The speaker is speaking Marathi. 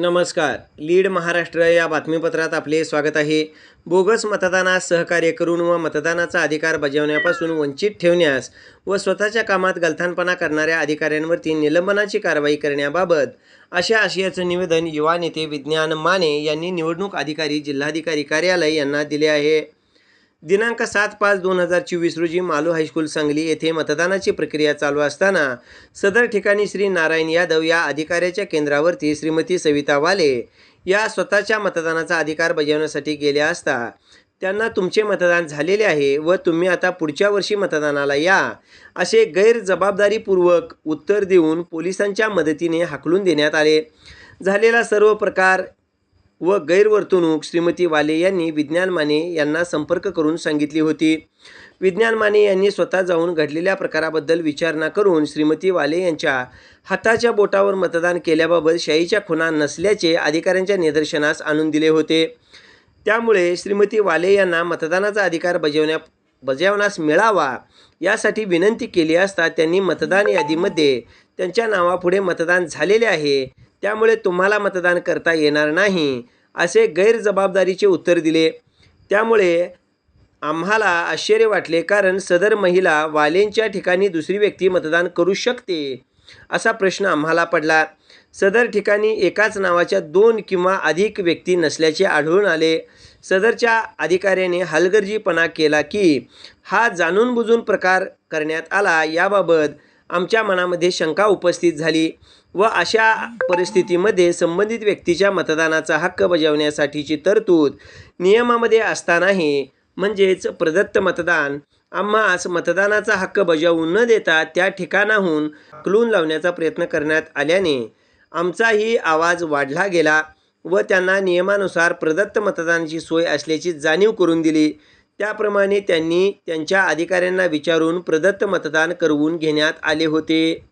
नमस्कार. लीड महाराष्ट्र या बातमीपत्रात आपले स्वागत आहे. बोगस मतदानास सहकार्य करून व मतदानाचा अधिकार बजावण्यापासून वंचित ठेवण्यास व स्वतःच्या कामात गलथानपणा करणाऱ्या अधिकाऱ्यांवरती निलंबनाची कारवाई करण्याबाबत अशा आशयाचं निवेदन युवा नेते विज्ञान माने यांनी निवडणूक अधिकारी जिल्हाधिकारी कार्यालय यांना दिले आहे. दिनांक सात पाच दोन हजार चोवीस रोजी मालू हायस्कूल सांगली येथे मतदानाची प्रक्रिया चालू असताना सदर ठिकाणी श्री नारायण यादव या अधिकाऱ्याच्या केंद्रावरती श्रीमती सविता वाले या स्वतःच्या मतदानाचा अधिकार बजावण्यासाठी गेल्या असता त्यांना तुमचे मतदान झालेले आहे व तुम्ही आता पुढच्या वर्षी मतदानाला या असे गैरजबाबदारीपूर्वक उत्तर देऊन पोलिसांच्या मदतीने हाकलून देण्यात आले. झालेला सर्व प्रकार व गैरवर्तणूक श्रीमती वाले यांनी विज्ञान माने यांना संपर्क करून सांगितली होती. विज्ञान माने यांनी स्वतः जाऊन घडलेल्या प्रकाराबद्दल विचारणा करून श्रीमती वाले यांच्या हाताच्या बोटावर मतदान केल्याबाबत शाईच्या खुणा नसल्याचे अधिकाऱ्यांच्या निदर्शनास आणून दिले होते. त्यामुळे श्रीमती वाले यांना मतदानाचा अधिकार बजावण्या बजावण्यास मिळावा यासाठी विनंती केली असता त्यांनी मतदान यादीमध्ये त्यांच्या नावापुढे मतदान झालेले आहे. त्यामुळे तुम्हाला मतदान करता येणार नाही असे गैरजबाबदारीचे उत्तर दिले. त्यामुळे आम्हाला आश्चर्य वाटले कारण सदर महिला वालेंच्या ठिकाणी दुसरी व्यक्ती मतदान करू शकते असा प्रश्न आम्हाला पडला. सदर ठिकाणी एकाच नावाच्या दोन किंवा अधिक व्यक्ती नसल्याचे आढळून आले. सदरच्या अधिकाऱ्याने हलगर्जीपणा केला की हा जाणून बुजून प्रकार करण्यात आला. याबाबत आमच्या मनामध्ये शंका उपस्थित झाली व अशा परिस्थितीमध्ये संबंधित व्यक्तीच्या मतदानाचा हक्क बजावण्यासाठीची तरतूद नियमामध्ये असतानाही म्हणजेच प्रदत्त मतदान आम्हास मतदानाचा हक्क बजावू न देता त्या ठिकाणाहून क्लून लावण्याचा प्रयत्न करण्यात आल्याने आमचाही आवाज वाढला गेला व त्यांना नियमानुसार प्रदत्त मतदानाची सोय असल्याची जाणीव करून दिली. त्याप्रमाणे त्यांनी त्यांच्या अधिकाऱ्यांना विचारून प्रदत्त मतदान करवून घेण्यात आले होते.